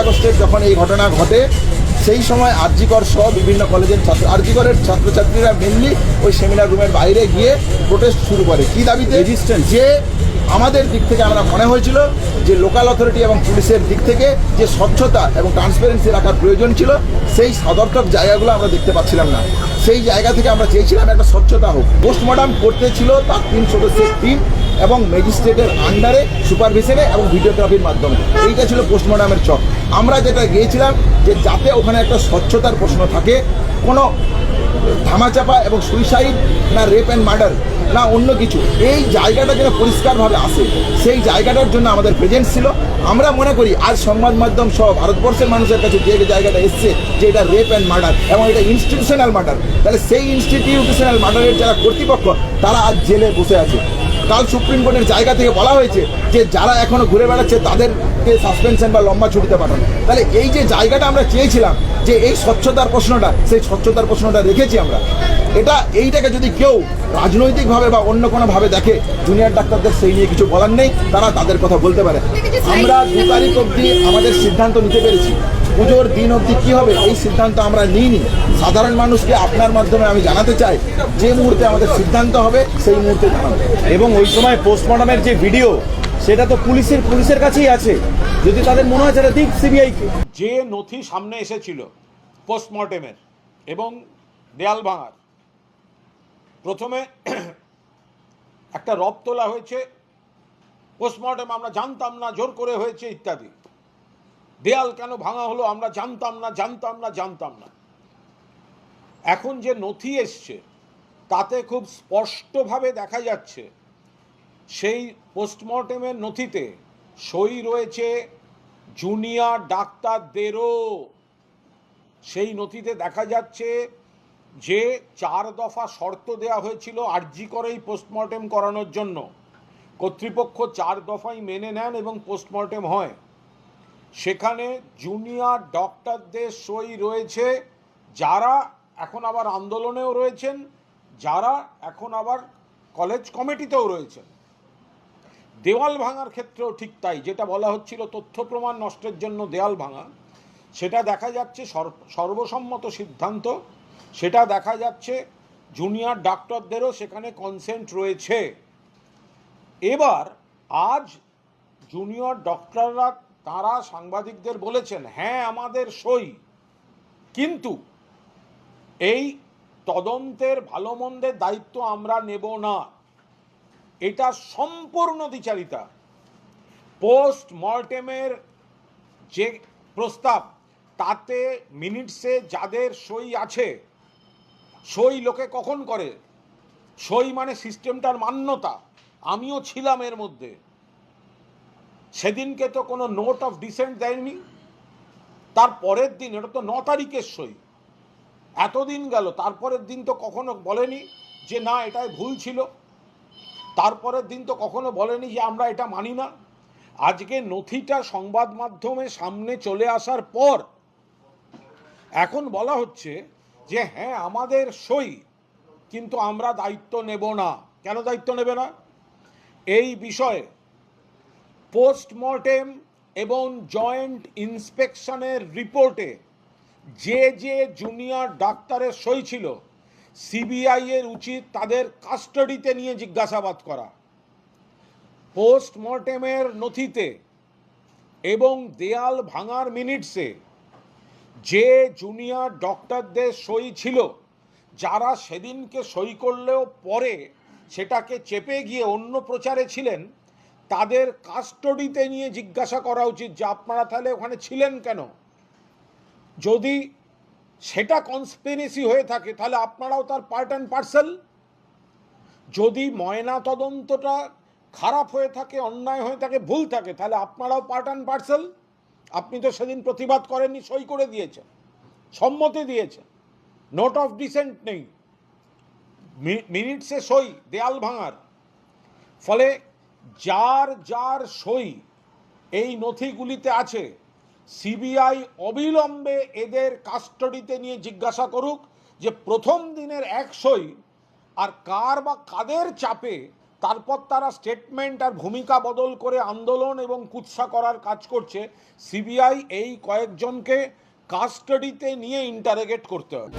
আগস্টের যখন এই ঘটনা ঘটে সেই সময় আরজিকর সহ বিভিন্ন কলেজের ছাত্র আরজিকরের ছাত্রছাত্রীরা মেনলি ওই সেমিনার রুমের বাইরে গিয়ে প্রোটেস্ট শুরু করে। কি দাবিতে? রেজিস্ট্যান্স যে আমাদের দিক থেকে আমরা মনে হয়েছিল যে লোকাল অথরিটি এবং পুলিশের দিক থেকে যে স্বচ্ছতা এবং ট্রান্সপারেন্সি রাখার প্রয়োজন ছিল সেই সদর্থক জায়গাগুলো আমরা দেখতে পাচ্ছিলাম না। সেই জায়গা থেকে আমরা চেয়েছিলাম একটা স্বচ্ছতা হোক। পোস্টমর্টম করতে ছিল তার তিন সদস্যের টিম এবং ম্যাজিস্ট্রেটের আন্ডারে সুপারভিশনে এবং ভিডিওগ্রাফির মাধ্যমে। এইটা ছিল পোস্টমর্টমের চক। আমরা যেটা গিয়েছিলাম যে যাতে ওখানে একটা স্বচ্ছতার প্রশ্ন থাকে, কোনো ধামাচাপা এবং সুইসাইড না রেপ অ্যান্ড মার্ডার না অন্য কিছু, এই জায়গাটা যেন পরিষ্কারভাবে আসে, সেই জায়গাটার জন্য আমাদের প্রেজেন্স ছিল। আমরা মনে করি, আজ সংবাদ মাধ্যম সহ ভারতবর্ষের মানুষের কাছে যে জায়গাটা এসছে, যে এটা রেপ অ্যান্ড মার্ডার এবং এটা ইনস্টিটিউশনাল মার্ডার তাহলে সেই ইনস্টিটিউশনাল মার্ডারের যারা কর্তৃপক্ষ, তারা আজ জেলে বসে আছে। কাল সুপ্রিম কোর্টের জায়গা থেকে বলা হয়েছে যে যারা এখনও ঘুরে বেড়াচ্ছে তাদেরকে সাসপেনশন বা লম্বা ছুটিতে পাঠানো। তাহলে এই যে জায়গাটা আমরা চেয়েছিলাম যে এই স্বচ্ছতার প্রশ্নটা সেই স্বচ্ছতার প্রশ্নটা রেখেছি আমরা। এটা এইটাকে যদি কেউ রাজনৈতিকভাবে বা অন্য কোনোভাবে দেখে জুনিয়র ডাক্তারদের সেই নিয়ে কিছু বলার নেই তারা তাদের কথা বলতে পারে। আমরা দু তারিখ অবধি আমাদের সিদ্ধান্ত নিতে পেরেছি। পুজোর দিন অবধি কী হবে এই সিদ্ধান্ত আমরা নিইনি। সাধারণ মানুষকে আপনার মাধ্যমে আমি জানাতে চাই যে মুহূর্তে আমাদের সিদ্ধান্ত হবে সেই মুহূর্তে জানাব এবং ওই সময় পোস্টমর্টমের যে ভিডিও সেটা তো পুলিশের পুলিশের কাছেই আছে। যদি তাদের মনে হয় সেটা দিক সিবিআইকে যে নথি সামনে এসেছিল পোস্টমর্টেমের এবং দেয়াল ভাঙার প্রথমে একটা রব তোলা হয়েছে পোস্টমর্টেম আমরা জানতাম না জোর করে হয়েছে ইত্যাদি। দেয়াল কেন ভাঙা হলো? আমরা জানতাম না জানতাম না জানতাম না। এখন যে নথি এসছে, তাতে খুব স্পষ্টভাবে দেখা যাচ্ছে, সেই পোস্টমর্টেমের নথিতে সই রয়েছে জুনিয়র ডাক্তারদেরও সেই নথিতে দেখা যাচ্ছে যে চার দফা শর্ত দেওয়া হয়েছিল আর্জি করেই পোস্টমর্টেম করানোর জন্য। কর্তৃপক্ষ চার দফাই মেনে নেন এবং পোস্টমর্টেম হয়। সেখানে জুনিয়র ডক্টরদের সই রয়েছে। যারা এখন আবার আন্দোলনেও রয়েছেন, যারা এখন আবার কলেজ কমিটিতেও রয়েছেন। দেওয়াল ভাঙার ক্ষেত্রেও ঠিক তাই, যেটা বলা হচ্ছিল তথ্য প্রমাণ নষ্টের জন্য দেওয়াল ভাঙা। সেটা দেখা যাচ্ছে সর্ব- সর্বসম্মত সিদ্ধান্ত। সেটা দেখা যাচ্ছে জুনিয়র ডাক্তারদেরও সেখানে কনসেন্ট রয়েছে। এবার আজ জুনিয়র ডক্টররা তারা সাংবাদিকদের বলেছেন হ্যাঁ আমাদের সই। কিন্তু এই তদন্তের ভালো মন্দের দায়িত্ব আমরা নেব না। এটা সম্পূর্ণ দ্বিচারিতা। পোস্ট মর্টেমের যে প্রস্তাব, তাতে মিনিটসে যাদের সই আছে, সই লোকে কখন করে? সই মানে সিস্টেমটার মান্যতা। আমিও ছিলাম এর মধ্যে। সেদিনকে তো কোনো নোট অফ ডিসেন্ট দেয়নি, তার পরের দিন, এটা তো ন তারিখের সই। এতদিন গেল তারপরের দিন তো কখনো বলেনি যে না, এটাই ভুল ছিল। তারপরের দিন তো কখনো বলেনি যে আমরা এটা মানি না। আজকে নথিটা সংবাদ মাধ্যমে সামনে চলে আসার পর এখন বলা হচ্ছে যে হ্যাঁ আমাদের সই, কিন্তু আমরা দায়িত্ব নেব না। কেন দায়িত্ব নেবে না? এই বিষয়ে পোস্টমর্টেম এবং জয়েন্ট ইন্সপেকশনের রিপোর্টে যে যে জুনিয়র ডাক্তারের সই ছিল, সিবিআই এর উচিত তাদের কাস্টাডিতে নিয়ে জিজ্ঞাসাবাদ করা। পোস্টমর্টেমের নথিতে এবং দেয়াল ভাঙার মিনিটসে যে জুনিয়র ডক্টরদের সই ছিল, যারা সেদিনকে সই করলেও পরে সেটাকে চেপে গিয়ে অন্য প্রচারে ছিলেন তাদের কাস্টডিতে নিয়ে জিজ্ঞাসা করা উচিত যে আপনারা তাহলে ওখানে ছিলেন কেন? যদি সেটা কনস্পিরেসি হয়ে থাকে, তাহলে আপনারাও তার পার্ট অ্যান্ড পার্সেল যদি ময়না তদন্তটা খারাপ হয়ে থাকে, অন্যায় হয়ে থাকে, ভুল থাকে, তাহলে আপনারাও পার্ট অ্যান্ড পার্সেল আপনি তো সেদিন প্রতিবাদ করেননি, সই করে দিয়েছেন, সম্মতি দিয়েছেন নোট অফ ডিসেন্ট নেই মিনিটসে সই, দেয়াল ভাঙার। ফলে যার যার সই এই নথিগুলিতে আছে, সিবিআই অবিলম্বে এদের কাস্টডিতে নিয়ে জিজ্ঞাসা করুক যে প্রথম দিনের এক সই আর কার বা কাদের চাপে তারপর তারা স্টেটমেন্ট আর ভূমিকা বদল করে আন্দোলন এবং কুৎসা করার কাজ করছে, সিবিআই এই কয়েকজনকে কাস্টডিতে নিয়ে ইন্টারোগেট করতে হবে।